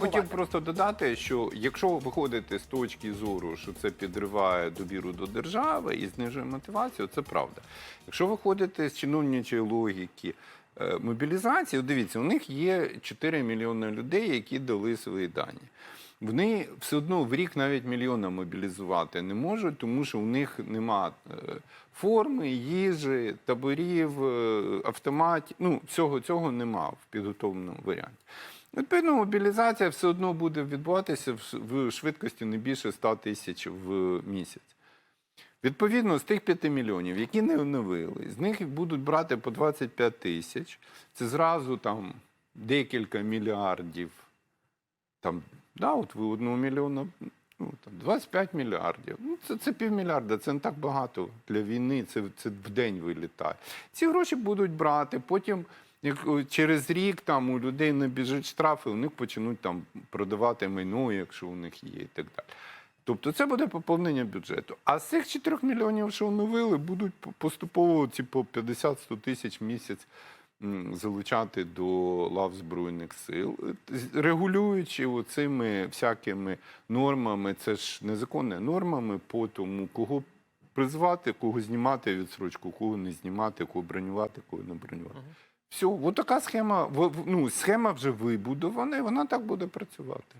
Хотів просто додати, що якщо виходити з точки зору, що це підриває довіру до держави і знижує мотивацію, це правда. Якщо виходити з чиновничої логіки е, мобілізації, дивіться, у них є 4 мільйони людей, які дали свої дані. Вони все одно в рік навіть мільйона мобілізувати не можуть, тому що у них нема е, форми, їжі, таборів, е, автоматів. Ну, всього цього нема в підготовленому варіанті. Відповідно, мобілізація все одно буде відбуватися в швидкості не більше 100 тисяч в місяць. Відповідно, з тих 5 мільйонів, які не оновили, з них будуть брати по 25 тисяч. Це зразу там декілька мільярдів. Там, да, от ви одного мільйона, ну, там, 25 мільярдів. Ну, це, це півмільярда, це не так багато для війни, це, це в день вилітає. Ці гроші будуть брати, потім. Як через рік там у людей набіжать штрафи, у них почнуть там продавати майно, якщо у них є, і так далі. Тобто це буде поповнення бюджету. А з цих 4 мільйонів, що оновили, будуть поступово ці по 50-100 тисяч місяць залучати до лав Збройних сил, регулюючи оцими всякими нормами, це ж незаконне нормами по тому, кого призвати, кого знімати відсрочку, кого не знімати, кого бронювати, кого не бронювати. Все, от така схема, ну, схема вже вибудована, і вона так буде працювати.